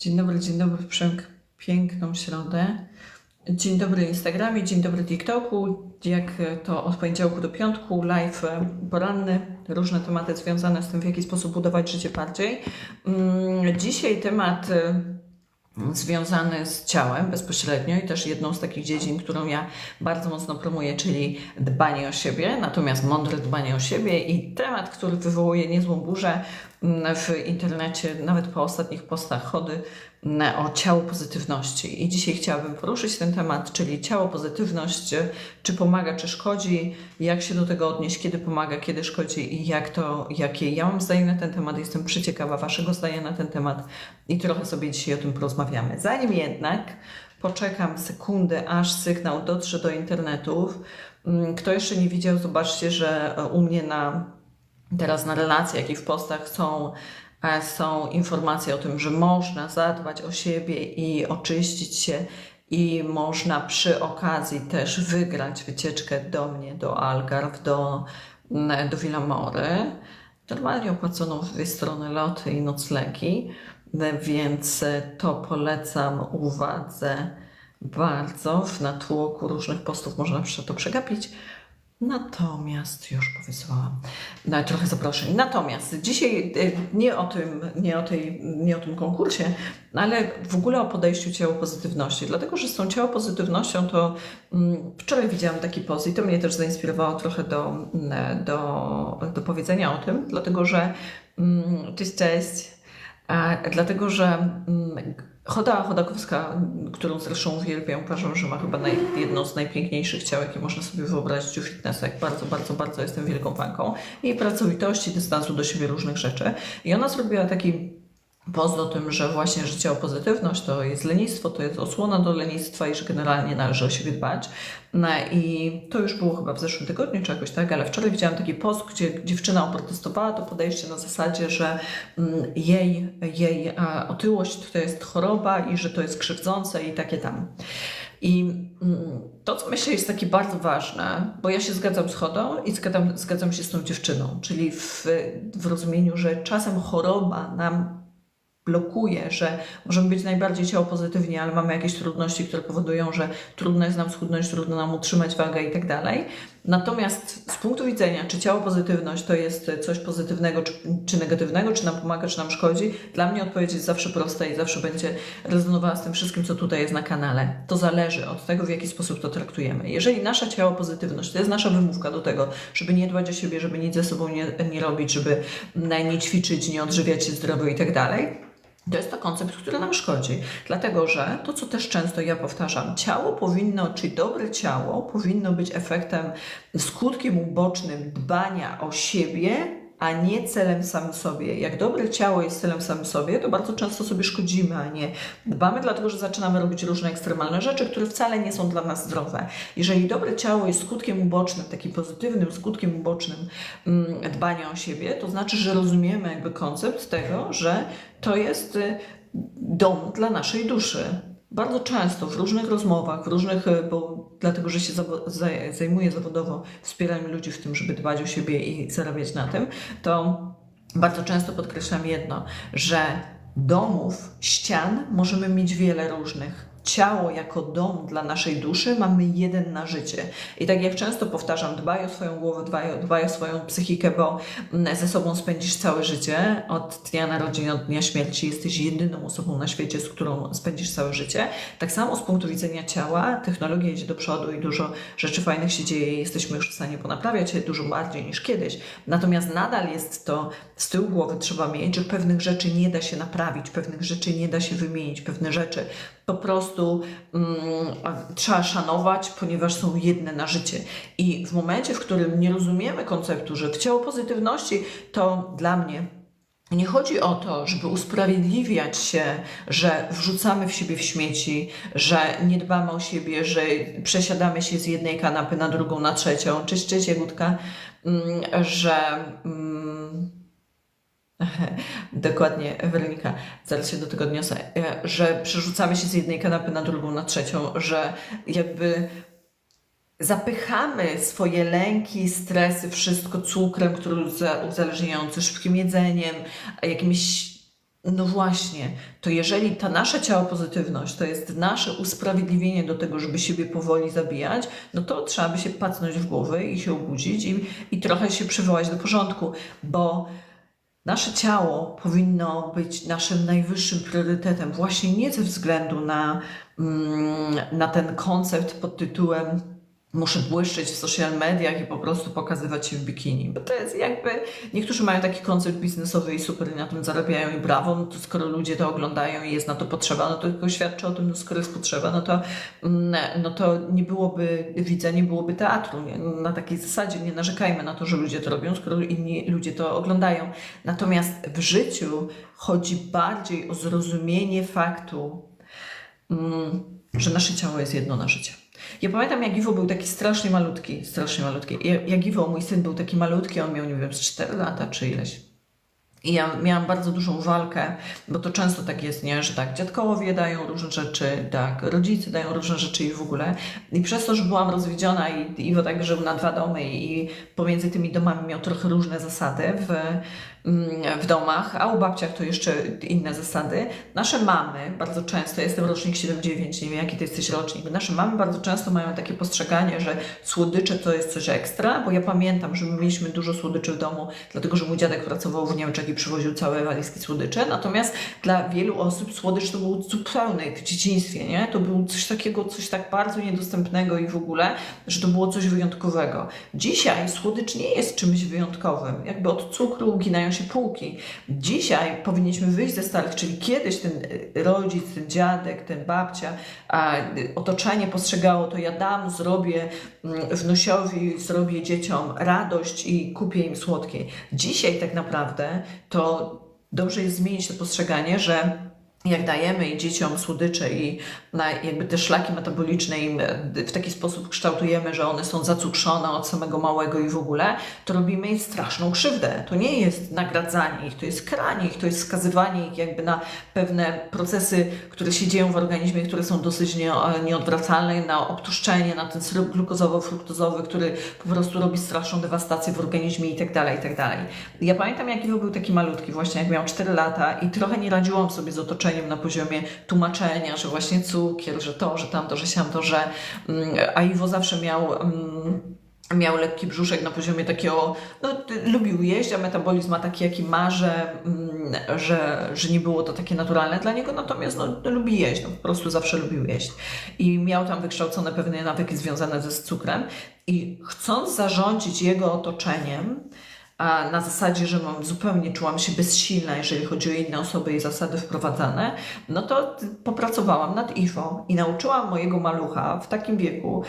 Dzień dobry, dzień dobry piękną środę. Dzień dobry Instagramie, dzień dobry TikToku. Jak to od poniedziałku do piątku, live e, poranny, różne tematy związane z tym, w jaki sposób budować życie bardziej. Mm, Dzisiaj temat e, związany z ciałem bezpośrednio i też jedną z takich dziedzin, którą ja bardzo mocno promuję, czyli dbanie o siebie, natomiast mądre dbanie o siebie i temat, który wywołuje niezłą burzę w internecie, nawet po ostatnich postach chody mm, o ciało pozytywności. I dzisiaj chciałabym poruszyć ten temat, czyli ciało pozytywność, e, czy pomaga, czy szkodzi, jak się do tego odnieść, kiedy pomaga, kiedy szkodzi i jak to, jakie ja mam zdanie na ten temat. Jestem przyciekawa Waszego zdania na ten temat i trochę sobie dzisiaj o tym porozmawiamy. Zanim jednak poczekam sekundę, aż sygnał dotrze do internetów. Mm, Kto jeszcze nie widział, zobaczcie, że e, u mnie na teraz na relacjach, jak i w postach są, e, są informacje o tym, że można zadbać o siebie i oczyścić się i można przy okazji też wygrać wycieczkę do mnie, do Algarve, do, mm, do Villamory. Normalnie opłaconą w dwie strony loty i noclegi, więc e, to polecam uwadze bardzo. W natłoku różnych postów można to przegapić. Natomiast już powiedziałam, no, trochę zaproszeń. Natomiast dzisiaj e, nie o tym, nie o, tej, nie o tym konkursie, ale w ogóle o podejściu ciało pozytywności. Dlatego, że z tą ciało pozytywnością to mm, wczoraj widziałam taki post i to mnie też zainspirowało trochę do, mm, do, do powiedzenia o tym, dlatego że mm, cześć, cześć. E, dlatego, że mm, Choda Chodakowska, którą zresztą uwielbiam, uważam, że ma chyba naj, jedno z najpiękniejszych ciał, jakie można sobie wyobrazić u fitnessek. Bardzo, bardzo, bardzo jestem wielką fanką. Jej pracowitości, dystansu do siebie różnych rzeczy. I ona zrobiła taki post o tym, że właśnie życie o pozytywność to jest lenistwo, to jest osłona do lenistwa i że generalnie należy o siebie dbać. No i to już było chyba w zeszłym tygodniu czy jakoś tak, ale wczoraj widziałam taki post, gdzie dziewczyna oprotestowała to podejście na zasadzie, że mm, jej, jej otyłość to jest choroba i że to jest krzywdzące i takie tam. I mm, to, co myślę, jest takie bardzo ważne, bo ja się zgadzam z Chodą i zgadzam, zgadzam się z tą dziewczyną, czyli w, w rozumieniu, że czasem choroba nam blokuje, że możemy być najbardziej ciało pozytywni, ale mamy jakieś trudności, które powodują, że trudno jest nam schudnąć, trudno nam utrzymać wagę i tak dalej. Natomiast z punktu widzenia, czy ciało pozytywność to jest coś pozytywnego, czy, czy negatywnego, czy nam pomaga, czy nam szkodzi, dla mnie odpowiedź jest zawsze prosta i zawsze będzie rezonowała z tym wszystkim, co tutaj jest na kanale. To zależy od tego, w jaki sposób to traktujemy. Jeżeli nasza ciało pozytywność to jest nasza wymówka do tego, żeby nie dbać o siebie, żeby nic ze sobą nie, nie robić, żeby nie ćwiczyć, nie odżywiać się zdrowo i tak dalej, to jest to koncept, który nam szkodzi. Dlatego, że to, co też często ja powtarzam, ciało powinno, czyli dobre ciało, powinno być efektem, skutkiem ubocznym dbania o siebie, a nie celem samym sobie. Jak dobre ciało jest celem samym sobie, to bardzo często sobie szkodzimy, a nie dbamy, dlatego że zaczynamy robić różne ekstremalne rzeczy, które wcale nie są dla nas zdrowe. Jeżeli dobre ciało jest skutkiem ubocznym, takim pozytywnym skutkiem ubocznym mm, dbania o siebie, to znaczy, że rozumiemy jakby koncept tego, że to jest y, dom dla naszej duszy. Bardzo często w różnych rozmowach, w różnych, y, bo dlatego, że się zajmuję zawodowo wspieraniem ludzi w tym, żeby dbać o siebie i zarabiać na tym, to bardzo często podkreślam jedno, że domów, ścian możemy mieć wiele różnych. Ciało jako dom dla naszej duszy mamy jeden na życie. I tak jak często powtarzam, dbaj o swoją głowę, dbaj, o- dbaj o swoją psychikę, bo mm, ze sobą spędzisz całe życie. Od dnia narodzin, od dnia śmierci jesteś jedyną osobą na świecie, z którą spędzisz całe życie. Tak samo z punktu widzenia ciała, technologia idzie do przodu i dużo rzeczy fajnych się dzieje jesteśmy już w stanie ponaprawiać się dużo bardziej niż kiedyś. Natomiast nadal jest to z tyłu głowy trzeba mieć, że pewnych rzeczy nie da się naprawić, pewnych rzeczy nie da się wymienić, pewne rzeczy po prostu mm, a- trzeba szanować, ponieważ są jedne na życie. I w momencie, w którym nie rozumiemy konceptu, że w ciało pozytywności, to dla mnie nie chodzi o to, żeby usprawiedliwiać się, że wrzucamy w siebie w śmieci, że nie dbamy o siebie, że przesiadamy się z jednej kanapy na drugą, na trzecią. Cześć, cześć Jagódka, Mm, że... mm, Dokładnie, Weronika, zaraz się do tego odniosę, e, że przerzucamy się z jednej kanapy na drugą, na trzecią, że jakby zapychamy swoje lęki, stresy, wszystko cukrem, który uza- uzależniający, szybkim jedzeniem, jakimiś no właśnie, to jeżeli ta nasza ciało pozytywność to jest nasze usprawiedliwienie do tego, żeby siebie powoli zabijać, no to trzeba by się pacnąć w głowę i się obudzić i, i trochę się przywołać do porządku, bo nasze ciało powinno być naszym najwyższym priorytetem, właśnie nie ze względu na, mm, na ten koncept pod tytułem muszę błyszczeć w social mediach i po prostu pokazywać się w bikini. Bo to jest jakby, niektórzy mają taki koncept biznesowy i super na tym zarabiają i brawo, no to skoro ludzie to oglądają i jest na to potrzeba, no to tylko świadczy o tym, no skoro jest potrzeba, no to, mm, no to nie byłoby widza, nie byłoby teatru. Nie? Na takiej zasadzie nie narzekajmy na to, że ludzie to robią, skoro inni ludzie to oglądają. Natomiast w życiu chodzi bardziej o zrozumienie faktu, mm, że nasze ciało jest jedno na życie. Ja pamiętam, jak Iwo był taki strasznie malutki, strasznie malutki. Ja- Jak Iwo, mój syn był taki malutki, on miał, nie wiem, z 4 lata czy ileś. I ja miałam bardzo dużą walkę, bo to często tak jest, nie? że tak, dziadkowie dają różne rzeczy, tak, rodzice dają różne rzeczy i w ogóle. I przez to, że byłam rozwiedziona i Iwo tak żył na dwa domy i pomiędzy tymi domami miał trochę różne zasady w, w domach, a u babciach to jeszcze inne zasady. Nasze mamy bardzo często, ja jestem rocznik 7-9, nie wiem jaki ty jesteś rocznik, nasze mamy bardzo często mają takie postrzeganie, że słodycze to jest coś ekstra, bo ja pamiętam, że my mieliśmy dużo słodyczy w domu, dlatego że mój dziadek pracował w Niemczech i przywoził całe walizki słodycze, natomiast dla wielu osób słodycz to był zupełny w dzieciństwie, nie? To było coś takiego, coś tak bardzo niedostępnego i w ogóle, że to było coś wyjątkowego. Dzisiaj słodycz nie jest czymś wyjątkowym. Jakby od cukru uginają się półki. Dzisiaj powinniśmy wyjść ze starych, czyli kiedyś ten y, rodzic, ten dziadek, ten babcia, a y, otoczenie postrzegało to ja dam, zrobię mm, wnusiowi, zrobię dzieciom radość i kupię im słodkie. Dzisiaj tak naprawdę to dobrze jest zmienić to postrzeganie, że jak dajemy dzieciom słodycze i na jakby te szlaki metaboliczne im e, w taki sposób kształtujemy, że one są zacukrzone od samego małego i w ogóle, to robimy im straszną krzywdę. To nie jest nagradzanie ich, to jest kranie ich, to jest skazywanie ich jakby na pewne procesy, które się dzieją w organizmie, które są dosyć nie, nieodwracalne, na obtłuszczenie, na ten syrop glukozowo-fruktozowy, który po prostu robi straszną dewastację w organizmie i tak dalej, i tak dalej. Ja pamiętam, jak był taki malutki właśnie, jak miał 4 lata i trochę nie radziłam sobie z otoczeniem na poziomie tłumaczenia, że właśnie cukier, że to, że tamto, że siamto, że... mm, A Iwo zawsze miał... mm, Miał lekki brzuszek na poziomie takiego, no, lubił jeść, a metabolizm ma taki, jaki ma, że, mm, że, że nie było to takie naturalne dla niego, natomiast no, lubi jeść, no, po prostu zawsze lubił jeść. I miał tam wykształcone pewne nawyki związane ze cukrem i chcąc zarządzić jego otoczeniem, na zasadzie, że mam zupełnie czułam się bezsilna, jeżeli chodzi o inne osoby i zasady wprowadzane, no to popracowałam nad Iwo i nauczyłam mojego malucha w takim wieku,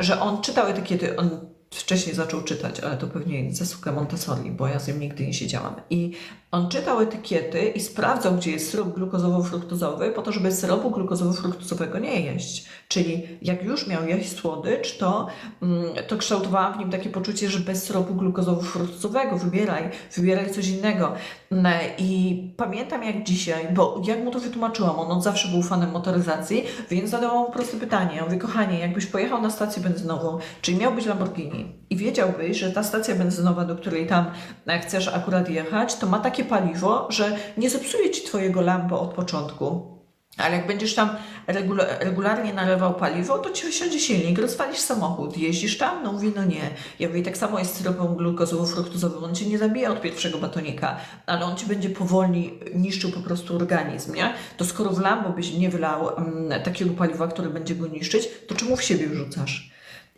że on czytał etykiety, on wcześniej zaczął czytać, ale to pewnie zasługa Montessori, bo ja z nim nigdy nie siedziałam. I on czytał etykiety i sprawdzał, gdzie jest syrop glukozowo-fruktozowy, po to, żeby syropu glukozowo-fruktozowego nie jeść. Czyli jak już miał jeść słodycz, to, mm, to kształtowałam w nim takie poczucie, że bez syropu glukozowo-fruktozowego wybieraj, wybieraj coś innego. Mm, I pamiętam jak dzisiaj, bo jak mu to wytłumaczyłam, on od zawsze był fanem motoryzacji, więc zadałam mu proste pytanie. Ja mówię, kochanie, jakbyś pojechał na stację benzynową, czyli miał być Lamborghini i wiedziałbyś, że ta stacja benzynowa, do której tam e, chcesz akurat jechać, to ma takie paliwo, że nie zepsuje ci twojego Lambo od początku. Ale jak będziesz tam regula- regularnie nalewał paliwo, to ci wysiądzie silnik, rozwalisz samochód, jeździsz tam? No mówi, no nie. Ja mówię, tak samo jest z syropem glukozowo-fruktozowym, on cię nie zabija od pierwszego batonika, ale on ci będzie powoli niszczył po prostu organizm, nie? To skoro w Lambo byś nie wylał mm, takiego paliwa, które będzie go niszczyć, to czemu w siebie wrzucasz?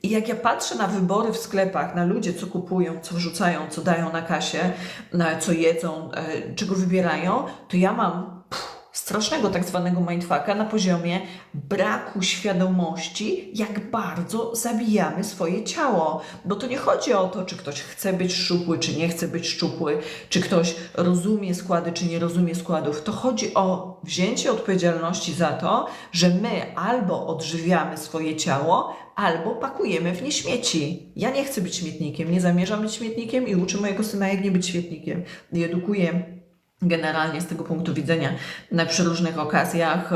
I jak ja patrzę na wybory w sklepach, na ludzie, co kupują, co wrzucają, co dają na kasie, na co jedzą, e, czego wybierają, to ja mam pff, strasznego tak zwanego mindfucka na poziomie braku świadomości, jak bardzo zabijamy swoje ciało. Bo to nie chodzi o to, czy ktoś chce być szczupły, czy nie chce być szczupły, czy ktoś rozumie składy, czy nie rozumie składów. To chodzi o wzięcie odpowiedzialności za to, że my albo odżywiamy swoje ciało, albo pakujemy w nie śmieci. Ja nie chcę być śmietnikiem, nie zamierzam być śmietnikiem i uczę mojego syna, jak nie być śmietnikiem. I edukuję generalnie z tego punktu widzenia na przy różnych okazjach,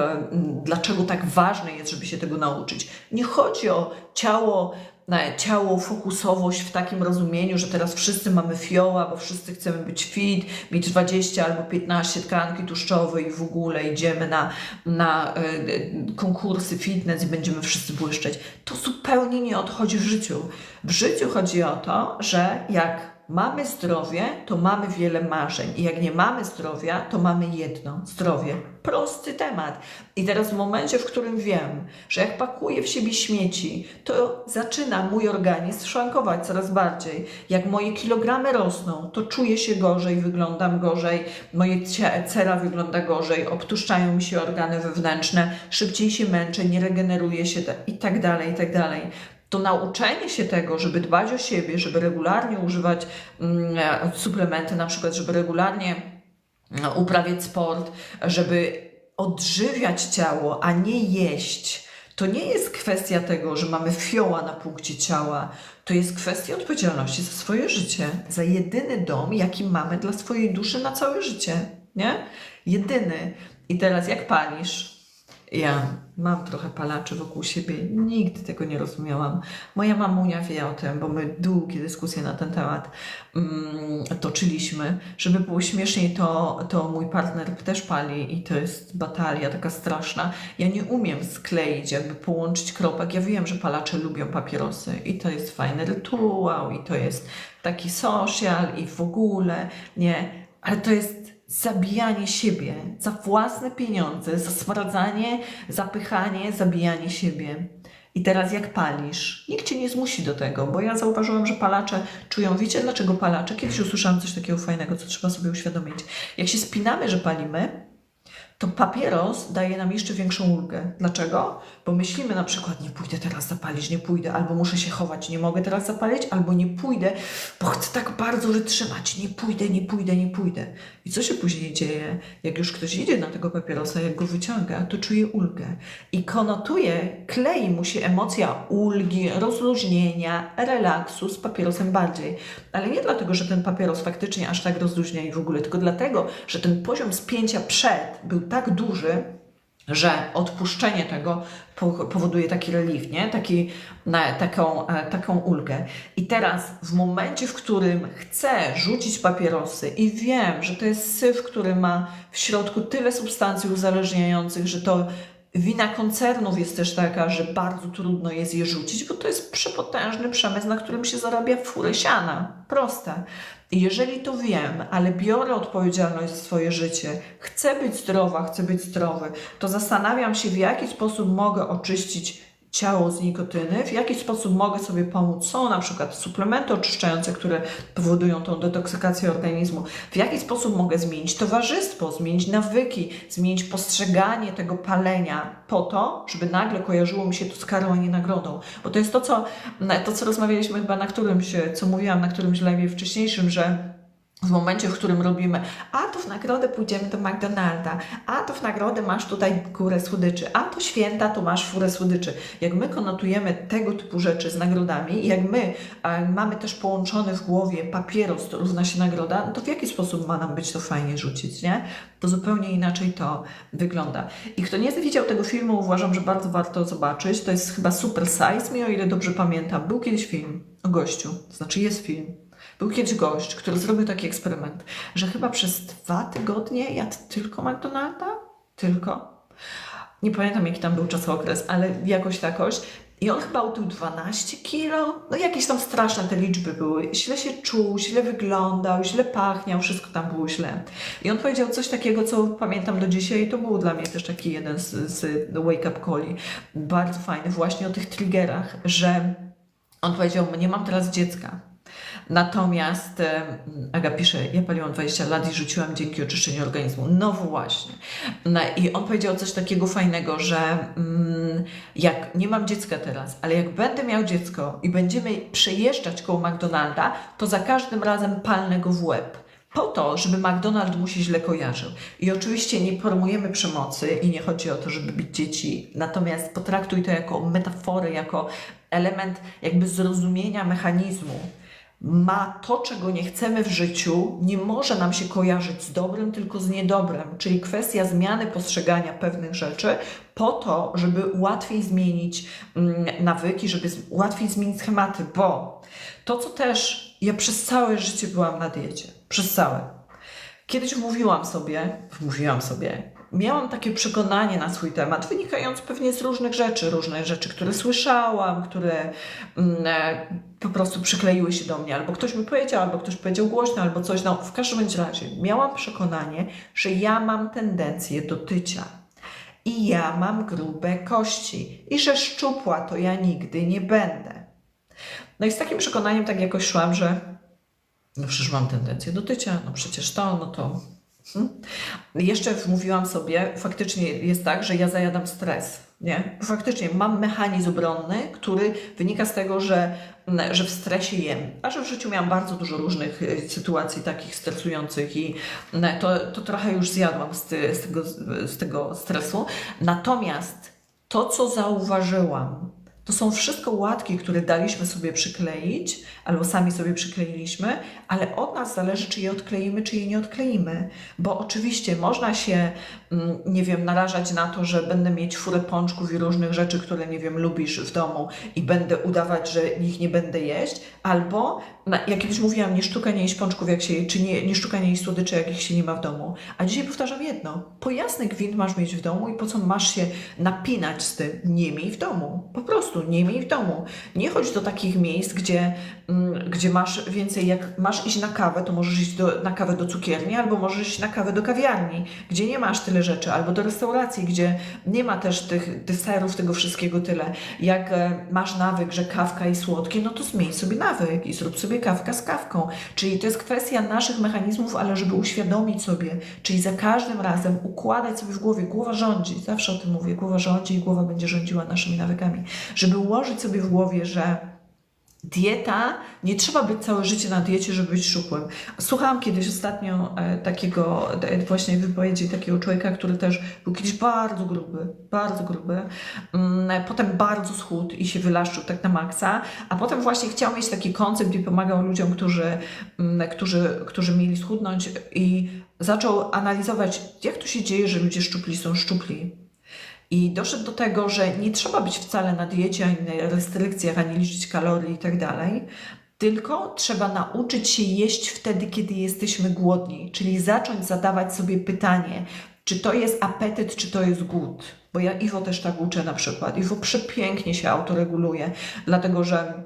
dlaczego tak ważne jest, żeby się tego nauczyć. Nie chodzi o ciało na ciało, fokusowość w takim rozumieniu, że teraz wszyscy mamy fioła, bo wszyscy chcemy być fit, mieć 20 albo 15 tkanki tłuszczowej i w ogóle idziemy na, na e, konkursy fitness i będziemy wszyscy błyszczeć. To zupełnie nie odchodzi w życiu. W życiu chodzi o to, że jak mamy zdrowie, to mamy wiele marzeń. I jak nie mamy zdrowia, to mamy jedno zdrowie. Prosty temat. I teraz w momencie, w którym wiem, że jak pakuję w siebie śmieci, to zaczyna mój organizm szwankować coraz bardziej. Jak moje kilogramy rosną, to czuję się gorzej, wyglądam gorzej, moje cera wygląda gorzej, obtuszczają mi się organy wewnętrzne, szybciej się męczę, nie regeneruję się i tak dalej, i tak dalej to nauczenie się tego, żeby dbać o siebie, żeby regularnie używać mm, suplementy, na przykład, żeby regularnie mm, uprawiać sport, żeby odżywiać ciało, a nie jeść. To nie jest kwestia tego, że mamy fioła na punkcie ciała. To jest kwestia odpowiedzialności za swoje życie, za jedyny dom, jaki mamy dla swojej duszy na całe życie. Nie? Jedyny. I teraz jak palisz? Ja mam trochę palaczy wokół siebie. Nigdy tego nie rozumiałam. Moja mamunia wie o tym, bo my długie dyskusje na ten temat mm, toczyliśmy. Żeby było śmieszniej, to, to mój partner też pali i to jest batalia taka straszna. Ja nie umiem skleić, jakby połączyć kropek. Ja wiem, że palacze lubią papierosy i to jest fajny rytuał i to jest taki social i w ogóle, nie? Ale to jest zabijanie siebie za własne pieniądze, za smradzanie, zapychanie, zabijanie siebie. I teraz jak palisz? Nikt cię nie zmusi do tego, bo ja zauważyłam, że palacze czują. Wiecie dlaczego palacze? Kiedyś usłyszałam coś takiego fajnego, co trzeba sobie uświadomić. Jak się spinamy, że palimy, to papieros daje nam jeszcze większą ulgę. Dlaczego? Bo myślimy na przykład, nie pójdę teraz zapalić, nie pójdę, albo muszę się chować, nie mogę teraz zapalić, albo nie pójdę, bo chcę tak bardzo wytrzymać, nie pójdę, nie pójdę, nie pójdę. I co się później dzieje? Jak już ktoś idzie na tego papierosa, jak go wyciąga, to czuje ulgę. I konotuje, klei mu się emocja ulgi, rozluźnienia, relaksu z papierosem bardziej. Ale nie dlatego, że ten papieros faktycznie aż tak rozluźnia i w ogóle, tylko dlatego, że ten poziom spięcia przed był tak duży, że odpuszczenie tego po- powoduje taki relief, nie? Taki, na, taką, e, taką ulgę. I teraz w momencie, w którym chcę rzucić papierosy i wiem, że to jest syf, który ma w środku tyle substancji uzależniających, że to wina koncernów jest też taka, że bardzo trudno jest je rzucić, bo to jest przepotężny przemysł, na którym się zarabia furę siana. Proste. Jeżeli to wiem, ale biorę odpowiedzialność za swoje życie, chcę być zdrowa, chcę być zdrowy, to zastanawiam się, w jaki sposób mogę oczyścić ciało z nikotyny, w jaki sposób mogę sobie pomóc. Są na przykład suplementy oczyszczające, które powodują tą detoksykację organizmu. W jaki sposób mogę zmienić towarzystwo, zmienić nawyki, zmienić postrzeganie tego palenia po to, żeby nagle kojarzyło mi się to z karą, a nie nagrodą. Bo to jest to, co, to, co rozmawialiśmy chyba na którymś, co mówiłam na którymś live wcześniejszym, że w momencie, w którym robimy, a to w nagrodę pójdziemy do McDonalda, a to w nagrodę masz tutaj górę słodyczy, a to święta, to masz furę słodyczy. Jak my konotujemy tego typu rzeczy z nagrodami jak my e, mamy też połączony w głowie papieros, to równa się nagroda, no to w jaki sposób ma nam być to fajnie rzucić, nie? To zupełnie inaczej to wygląda. I kto nie widział tego filmu, uważam, że bardzo warto zobaczyć. To jest chyba Super Size Me, o ile dobrze pamiętam. Był kiedyś film o gościu, to znaczy jest film. Był kiedyś gość, który zrobił taki eksperyment, że chyba przez dwa tygodnie jadł tylko McDonalda. Tylko. Nie pamiętam, jaki tam był czasokres, ale jakoś takoś. I on chyba utył 12 kilo. No jakieś tam straszne te liczby były. Źle się czuł, źle wyglądał, źle pachniał, wszystko tam było źle. I on powiedział coś takiego, co pamiętam do dzisiaj to był dla mnie też taki jeden z, z wake up calli. Bardzo fajny właśnie o tych triggerach, że on powiedział, nie mam teraz dziecka. Natomiast Aga pisze, ja paliłam 20 lat i rzuciłam dzięki oczyszczeniu organizmu. No właśnie. No I on powiedział coś takiego fajnego, że mm, jak nie mam dziecka teraz, ale jak będę miał dziecko i będziemy przejeżdżać koło McDonalda, to za każdym razem palnę go w łeb. Po to, żeby McDonald mu się źle kojarzył. I oczywiście nie promujemy przemocy i nie chodzi o to, żeby bić dzieci, natomiast potraktuj to jako metaforę, jako element jakby zrozumienia mechanizmu ma to, czego nie chcemy w życiu, nie może nam się kojarzyć z dobrym, tylko z niedobrem, czyli kwestia zmiany postrzegania pewnych rzeczy po to, żeby łatwiej zmienić mm, nawyki, żeby łatwiej zmienić schematy, bo to, co też ja przez całe życie byłam na diecie, przez całe. Kiedyś mówiłam sobie, mówiłam sobie, miałam takie przekonanie na swój temat, wynikając pewnie z różnych rzeczy, różne rzeczy, które słyszałam, które mm, e, po prostu przykleiły się do mnie, albo ktoś mi powiedział, albo ktoś powiedział głośno, albo coś. No, w każdym razie miałam przekonanie, że ja mam tendencję do tycia. I ja mam grube kości. I że szczupła to ja nigdy nie będę. No i z takim przekonaniem tak jakoś szłam, że no przecież mam tendencję do tycia, no przecież to, no to. Hmm. Jeszcze wmówiłam sobie, faktycznie jest tak, że ja zajadam stres. Nie? Faktycznie mam mechanizm obronny, który wynika z tego, że, mm, że w stresie jem. A że w życiu miałam bardzo dużo różnych y, sytuacji takich stresujących i mm, to, to trochę już zjadłam z, ty, z, tego, z tego stresu. Natomiast to, co zauważyłam, to są wszystko łatki, które daliśmy sobie przykleić, albo sami sobie przykleiliśmy, ale od nas zależy, czy je odkleimy, czy je nie odkleimy. Bo oczywiście można się, mm, nie wiem, narażać na to, że będę mieć furę pączków i różnych rzeczy, które, nie wiem, lubisz w domu i będę udawać, że ich nie będę jeść, albo, na- ja kiedyś mówiłam, nie sztuka nie jeść pączków, jak się je, czy nie, nie sztuka nie jeść słodyczy, jak ich się nie ma w domu. A dzisiaj powtarzam jedno, pojasny gwint masz mieć w domu i po co masz się napinać z tym? Nie miej w domu. Po prostu nie miej w domu. Nie chodź do takich miejsc, gdzie, mm, gdzie masz więcej, jak masz iść na kawę, to możesz iść do, na kawę do cukierni, albo możesz iść na kawę do kawiarni, gdzie nie masz tyle rzeczy, albo do restauracji, gdzie nie ma też tych deserów, tego wszystkiego tyle. Jak e, masz nawyk, że kawka i słodkie, no to zmień sobie nawyk i zrób sobie kawkę z kawką. Czyli to jest kwestia naszych mechanizmów, ale żeby uświadomić sobie, czyli za każdym razem układać sobie w głowie, głowa rządzi, zawsze o tym mówię, głowa rządzi i głowa będzie rządziła naszymi nawykami, żeby ułożyć sobie w głowie, że dieta, nie trzeba być całe życie na diecie, żeby być szczupłym. Słuchałam kiedyś ostatnio e, takiego e, właśnie wypowiedzi takiego człowieka, który też był kiedyś bardzo gruby, bardzo gruby, mm, potem bardzo schudł i się wylaszczył tak na maksa, a potem właśnie chciał mieć taki koncept i pomagał ludziom, którzy, mm, którzy, którzy mieli schudnąć i zaczął analizować, jak to się dzieje, że ludzie szczupli są szczupli. I doszedł do tego, że nie trzeba być wcale na diecie, ani na restrykcjach, ani liczyć kalorii i tak dalej, tylko trzeba nauczyć się jeść wtedy, kiedy jesteśmy głodni, czyli zacząć zadawać sobie pytanie, czy to jest apetyt, czy to jest głód. Bo ja Iwo też tak uczę na przykład. Iwo przepięknie się autoreguluje, dlatego że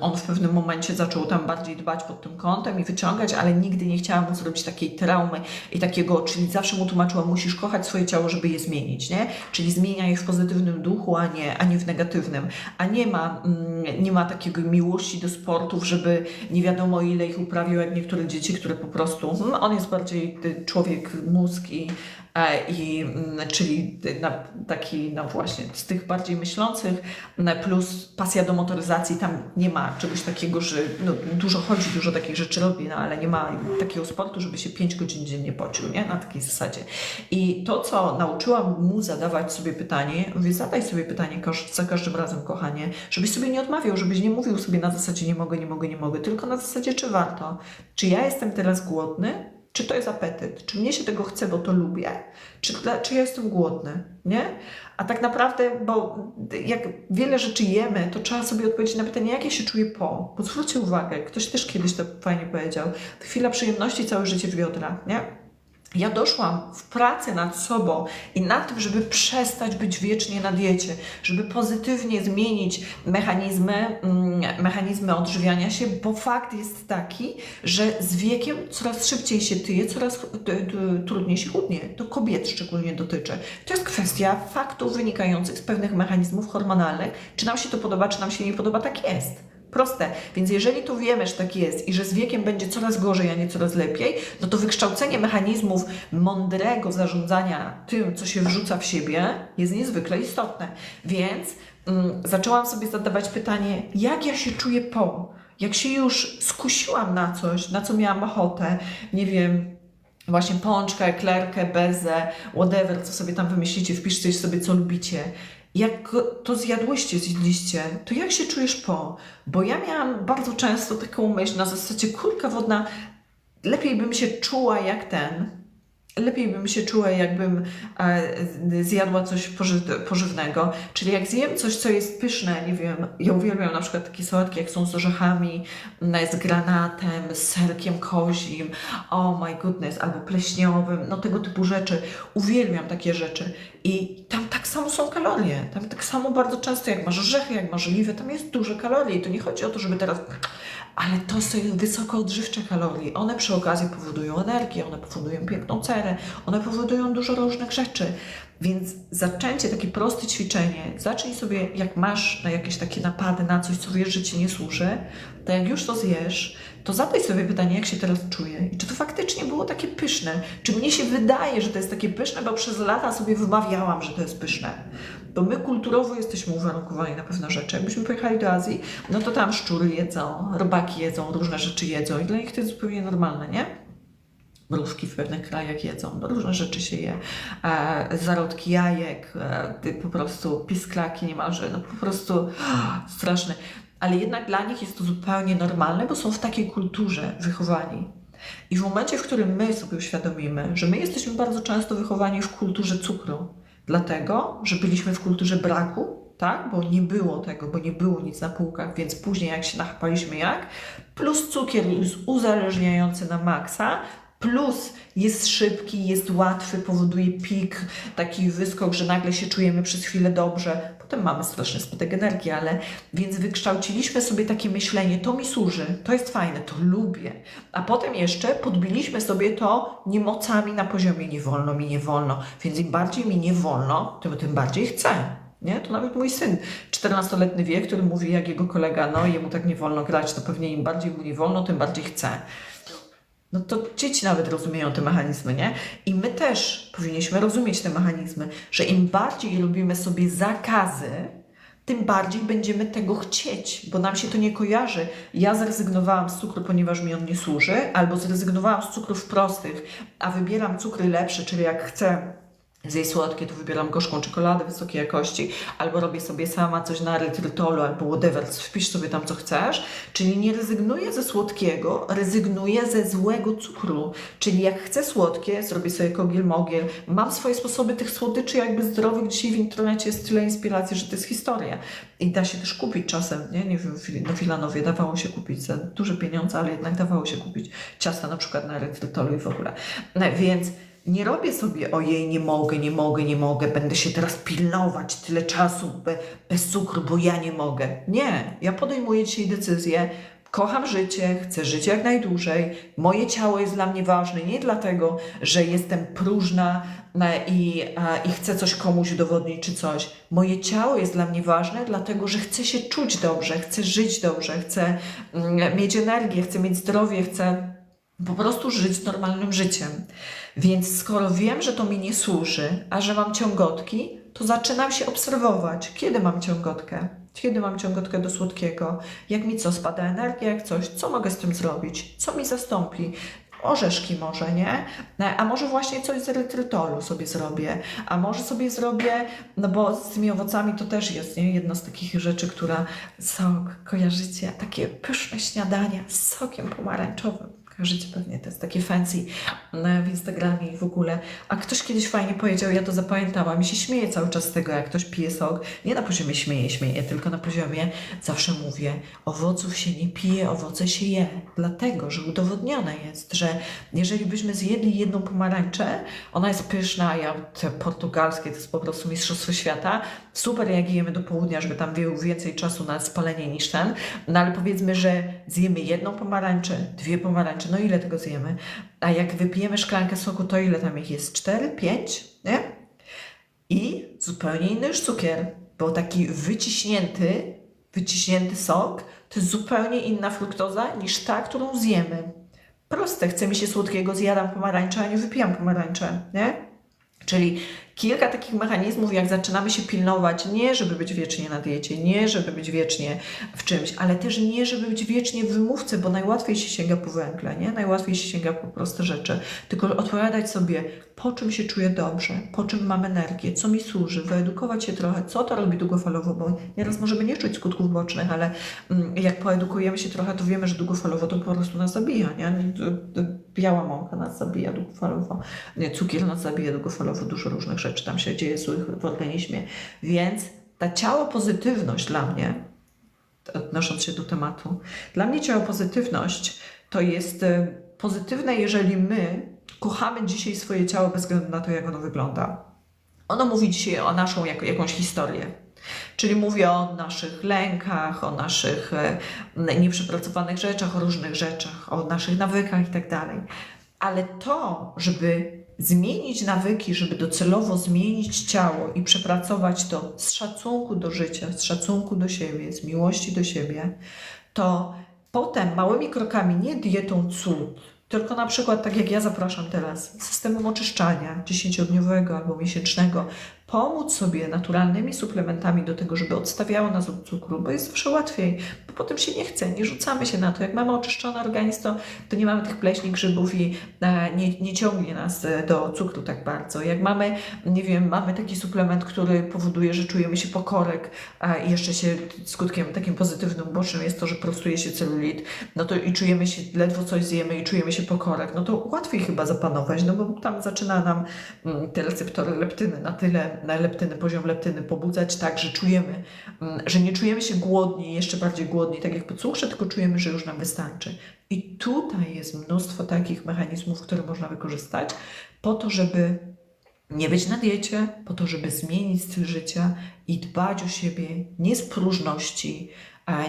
on w pewnym momencie zaczął tam bardziej dbać pod tym kątem i wyciągać, ale nigdy nie chciałam mu zrobić takiej traumy i takiego, czyli zawsze mu tłumaczyłam, musisz kochać swoje ciało, żeby je zmienić, nie? Czyli zmienia je w pozytywnym duchu, a nie, a nie w negatywnym. A nie ma, mm, nie ma takiego miłości do sportów, żeby nie wiadomo ile ich uprawiał, jak niektóre dzieci, które po prostu, mm, on jest bardziej y, człowiek, mózg i, i mm, czyli na, taki, no właśnie, z tych bardziej myślących, mm, plus pasja do motoryzacji, tam nie ma czegoś takiego, że no, dużo chodzi, dużo takich rzeczy robi, no ale nie ma takiego sportu, żeby się 5 godzin dziennie pocił, nie? Na takiej zasadzie. I to, co nauczyłam mu zadawać sobie pytanie, mówię, zadaj sobie pytanie za każdym razem, kochanie, żebyś sobie nie odmawiał, żebyś nie mówił sobie na zasadzie nie mogę, nie mogę, nie mogę, tylko na zasadzie czy warto. Czy ja jestem teraz głodny? Czy to jest apetyt? Czy mnie się tego chce, bo to lubię? Czy, czy ja jestem głodny? Nie? A tak naprawdę, bo jak wiele rzeczy jemy, to trzeba sobie odpowiedzieć na pytanie, jak ja się czuję po. Bo zwróćcie uwagę, ktoś też kiedyś to fajnie powiedział, chwila przyjemności, całe życie w biodrach, nie? Ja doszłam w pracy nad sobą i nad tym, żeby przestać być wiecznie na diecie, żeby pozytywnie zmienić mechanizmy, mm, mechanizmy odżywiania się, bo fakt jest taki, że z wiekiem coraz szybciej się tyje, coraz trudniej się chudnie. To kobiet szczególnie dotyczy. To jest kwestia faktów wynikających z pewnych mechanizmów hormonalnych. Czy nam się to podoba, czy nam się nie podoba, tak jest. Proste. Więc jeżeli tu wiemy, że tak jest i że z wiekiem będzie coraz gorzej, a nie coraz lepiej, no to wykształcenie mechanizmów mądrego zarządzania tym, co się wrzuca w siebie, jest niezwykle istotne. Więc mm, zaczęłam sobie zadawać pytanie, jak ja się czuję po? Jak się już skusiłam na coś, na co miałam ochotę, nie wiem, właśnie pączkę, eklerkę, bezę, whatever, co sobie tam wymyślicie, wpiszcie sobie, co lubicie. Jak to zjadłyście, zjedliście, to jak się czujesz po? Bo ja miałam bardzo często taką myśl na zasadzie kulka wodna, lepiej bym się czuła jak ten, lepiej bym się czuła, jakbym e, zjadła coś poży- pożywnego. Czyli jak zjem coś, co jest pyszne, nie wiem, ja uwielbiam na przykład takie sałatki, jak są z orzechami, m, z granatem, z serkiem kozim, oh my goodness, albo pleśniowym, no tego typu rzeczy. Uwielbiam takie rzeczy. I tam tak samo są kalorie. Tam tak samo bardzo często, jak masz orzechy, jak masz oliwę, tam jest dużo kalorii. I to nie chodzi o to, żeby teraz ale to są wysoko odżywcze kalorie. One przy okazji powodują energię, one powodują piękną cerę, one powodują dużo różnych rzeczy. Więc zaczęcie takie proste ćwiczenie, zacznij sobie, jak masz na jakieś takie napady na coś, co wiesz, że ci nie służy, to jak już to zjesz, to zadaj sobie pytanie, jak się teraz czuję i czy to faktycznie było takie pyszne. Czy mnie się wydaje, że to jest takie pyszne, bo przez lata sobie wymawiałam, że to jest pyszne. Bo my kulturowo jesteśmy uwarunkowani na pewne rzeczy. Jakbyśmy pojechali do Azji, no to tam szczury jedzą, robaki jedzą, różne rzeczy jedzą i dla nich to jest zupełnie normalne, nie? Mrówki w pewnych krajach jedzą, różne rzeczy się je, e, zarodki jajek, e, po prostu pisklaki niemalże, no po prostu straszne. Ale jednak dla nich jest to zupełnie normalne, bo są w takiej kulturze wychowani. I w momencie, w którym my sobie uświadomimy, że my jesteśmy bardzo często wychowani w kulturze cukru, dlatego, że byliśmy w kulturze braku, tak? Bo nie było tego, bo nie było nic na półkach, więc później jak się nachapaliśmy jak, plus cukier jest uzależniający na maksa, plus jest szybki, jest łatwy, powoduje pik, taki wyskok, że nagle się czujemy przez chwilę dobrze, potem mamy straszny spadek energii, ale więc wykształciliśmy sobie takie myślenie, to mi służy, to jest fajne, to lubię, a potem jeszcze podbiliśmy sobie to niemocami na poziomie nie wolno mi, nie wolno, więc im bardziej mi nie wolno, tym, tym bardziej chcę. Nie? To nawet mój syn, 14-letni wie, który mówi jak jego kolega, no jemu tak nie wolno grać, to pewnie im bardziej mu nie wolno, tym bardziej chce. No to dzieci nawet rozumieją te mechanizmy, nie? I my też powinniśmy rozumieć te mechanizmy, że im bardziej robimy sobie zakazy, tym bardziej będziemy tego chcieć, bo nam się to nie kojarzy. Ja zrezygnowałam z cukru, ponieważ mi on nie służy, albo zrezygnowałam z cukrów prostych, a wybieram cukry lepsze, czyli jak chcę zjeść słodkie, to wybieram gorzką czekoladę wysokiej jakości, albo robię sobie sama coś na erytrytolu, albo whatever, wpisz sobie tam co chcesz, czyli nie rezygnuję ze słodkiego, rezygnuję ze złego cukru, czyli jak chcę słodkie, zrobię sobie kogiel mogiel, mam swoje sposoby tych słodyczy jakby zdrowych, dzisiaj w internecie jest tyle inspiracji, że to jest historia. I da się też kupić czasem, nie, nie wiem, na Filanowie dawało się kupić za duże pieniądze, ale jednak dawało się kupić ciasta na przykład na erytrytolu i w ogóle, no, więc nie robię sobie, ojej, nie mogę, nie mogę, nie mogę, będę się teraz pilnować tyle czasu be, bez cukru, bo ja nie mogę. Nie, ja podejmuję dzisiaj decyzję, kocham życie, chcę żyć jak najdłużej, moje ciało jest dla mnie ważne, nie dlatego, że jestem próżna e, i, i chcę coś komuś udowodnić czy coś. Moje ciało jest dla mnie ważne, dlatego, że chcę się czuć dobrze, chcę żyć dobrze, chcę mm, mieć energię, chcę mieć zdrowie, chcę po prostu żyć normalnym życiem. Więc skoro wiem, że to mi nie służy, a że mam ciągotki, to zaczynam się obserwować, kiedy mam ciągotkę. Kiedy mam ciągotkę do słodkiego, jak mi co spada energia, jak coś, co mogę z tym zrobić, co mi zastąpi. Orzeszki może, nie? E, A może właśnie coś z erytrytolu sobie zrobię, a może sobie zrobię, no bo z tymi owocami to też jest, nie? Jedna z takich rzeczy, która sok, kojarzycie, takie pyszne śniadania z sokiem pomarańczowym. Kojarzycie pewnie, to jest takie fancy w Instagramie i w ogóle. A ktoś kiedyś fajnie powiedział, ja to zapamiętałam i się śmieję cały czas z tego, jak ktoś pije sok. Nie na poziomie śmieje, śmieje, tylko na poziomie zawsze mówię, owoców się nie pije, owoce się je. Dlatego, że udowodnione jest, że jeżeli byśmy zjedli jedną pomarańczę, ona jest pyszna, ja te portugalskie to jest po prostu mistrzostwo świata. Super, jak jemy do południa, żeby tam był więcej czasu na spalenie niż ten. No ale powiedzmy, że zjemy jedną pomarańczę, dwie pomarańcze, no ile tego zjemy? A jak wypijemy szklankę soku, to ile tam ich jest? Cztery, pięć, nie? I zupełnie inny już cukier, bo taki wyciśnięty, wyciśnięty sok to jest zupełnie inna fruktoza niż ta, którą zjemy. Proste, chce mi się słodkiego, zjadam pomarańczę, a nie wypijam pomarańczę, nie? Czyli kilka takich mechanizmów, jak zaczynamy się pilnować, nie żeby być wiecznie na diecie, nie żeby być wiecznie w czymś, ale też nie żeby być wiecznie w wymówce, bo najłatwiej się sięga po węgle, nie? Najłatwiej się sięga po proste rzeczy. Tylko odpowiadać sobie, po czym się czuję dobrze, po czym mam energię, co mi służy, wyedukować się trochę, co to robi długofalowo, bo nieraz możemy nie czuć skutków bocznych, ale mm, jak poedukujemy się trochę, to wiemy, że długofalowo to po prostu nas zabija, nie? Biała mąka nas zabija długofalowo, nie, cukier nas zabija długofalowo, dużo różnych rzeczy tam się dzieje złych w organizmie, więc ta ciało pozytywność dla mnie, odnosząc się do tematu, dla mnie ciało pozytywność to jest e, pozytywne, jeżeli my kochamy dzisiaj swoje ciało bez względu na to, jak ono wygląda. Ono mówi dzisiaj o naszą jak, jakąś historię. Czyli mówi o naszych lękach, o naszych e, nieprzepracowanych rzeczach, o różnych rzeczach, o naszych nawykach i tak. Ale to, żeby zmienić nawyki, żeby docelowo zmienić ciało i przepracować to z szacunku do życia, z szacunku do siebie, z miłości do siebie, to potem małymi krokami, nie dietą cud, tylko na przykład, tak jak ja zapraszam teraz, systemem oczyszczania 10-dniowego albo miesięcznego, pomóc sobie naturalnymi suplementami do tego, żeby odstawiało nas od cukru, bo jest zawsze łatwiej, bo potem się nie chce, nie rzucamy się na to. Jak mamy oczyszczony organizm, to, to nie mamy tych pleśni, grzybów i e, nie, nie ciągnie nas e, do cukru tak bardzo. Jak mamy, nie wiem, mamy taki suplement, który powoduje, że czujemy się pokorek a i jeszcze się skutkiem takim pozytywnym, bocznym jest to, że prostuje się celulit, no to i czujemy się, ledwo coś zjemy i czujemy się pokorek, no to łatwiej chyba zapanować, no bo tam zaczyna nam mm, te receptory leptyny na tyle na leptyny, poziom leptyny pobudzać tak, że czujemy, mm, że nie czujemy się głodni, jeszcze bardziej głodni, tak jak po cukrze, tylko czujemy, że już nam wystarczy. I tutaj jest mnóstwo takich mechanizmów, które można wykorzystać po to, żeby nie być na diecie, po to, żeby zmienić styl życia i dbać o siebie nie z próżności,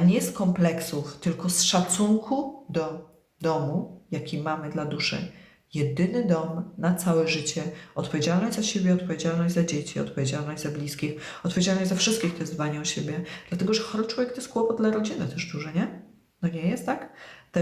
nie z kompleksów, tylko z szacunku do domu, jaki mamy dla duszy jedyny dom na całe życie. Odpowiedzialność za siebie, odpowiedzialność za dzieci, odpowiedzialność za bliskich, odpowiedzialność za wszystkich to jest dbanie o siebie. Dlatego, że chory człowiek to jest kłopot dla rodziny też duży, nie? No nie jest tak?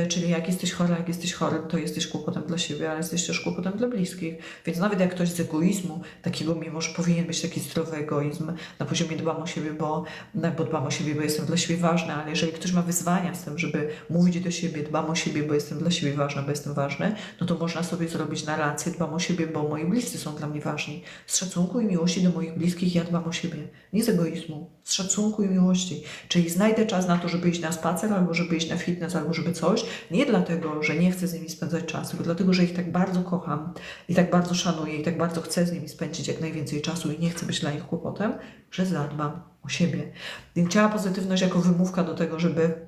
Czyli jak jesteś chory, jak jesteś chory, to jesteś kłopotem dla siebie, ale jesteś też kłopotem dla bliskich. Więc nawet jak ktoś z egoizmu, takiego mimo, że powinien być taki zdrowy egoizm, na poziomie dbam o siebie, bo, no, bo dbam o siebie, bo jestem dla siebie ważny, ale jeżeli ktoś ma wyzwania z tym, żeby mówić do siebie, dbam o siebie, bo jestem dla siebie ważna, bo jestem ważny, no to można sobie zrobić narrację, dbam o siebie, bo moi bliscy są dla mnie ważni. Z szacunku i miłości do moich bliskich ja dbam o siebie. Nie z egoizmu, z szacunku i miłości. Czyli znajdę czas na to, żeby iść na spacer, albo żeby iść na fitness, albo żeby coś. Nie dlatego, że nie chcę z nimi spędzać czasu, tylko dlatego, że ich tak bardzo kocham i tak bardzo szanuję i tak bardzo chcę z nimi spędzić jak najwięcej czasu i nie chcę być dla nich kłopotem, że zadbam o siebie. Więc ciała pozytywność jako wymówka do tego, żeby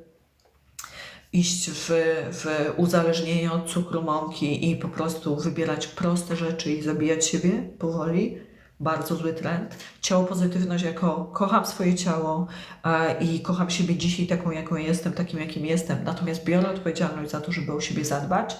iść w, w uzależnienie od cukru, mąki i po prostu wybierać proste rzeczy i zabijać siebie powoli, bardzo zły trend. Ciało pozytywność jako kocham swoje ciało e, i kocham siebie dzisiaj taką, jaką jestem, takim, jakim jestem. Natomiast biorę odpowiedzialność za to, żeby o siebie zadbać.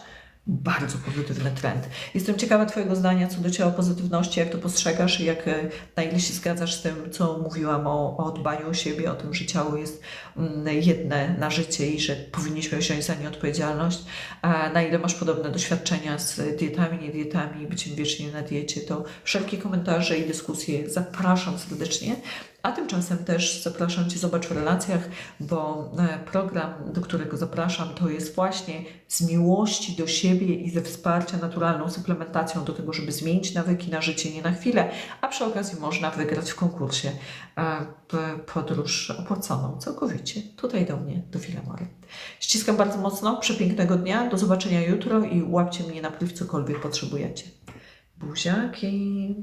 Bardzo pozytywny trend. Jestem ciekawa Twojego zdania co do ciała pozytywności, jak to postrzegasz i jak, e, na ile się zgadzasz z tym, co mówiłam o, o dbaniu o siebie, o tym, że ciało jest mm, jedne na życie i że powinniśmy wziąć za nie odpowiedzialność. A na ile masz podobne doświadczenia z dietami, nie dietami, byciem wiecznie na diecie, to wszelkie komentarze i dyskusje zapraszam serdecznie. A tymczasem też zapraszam Cię, zobacz w relacjach, bo e, program, do którego zapraszam, to jest właśnie z miłości do siebie i ze wsparcia naturalną suplementacją do tego, żeby zmienić nawyki na życie, nie na chwilę, a przy okazji można wygrać w konkursie e, podróż opłaconą całkowicie tutaj do mnie, do Filamory. Ściskam bardzo mocno, przepięknego dnia, do zobaczenia jutro i łapcie mnie na pliw, cokolwiek potrzebujecie. Buziaki!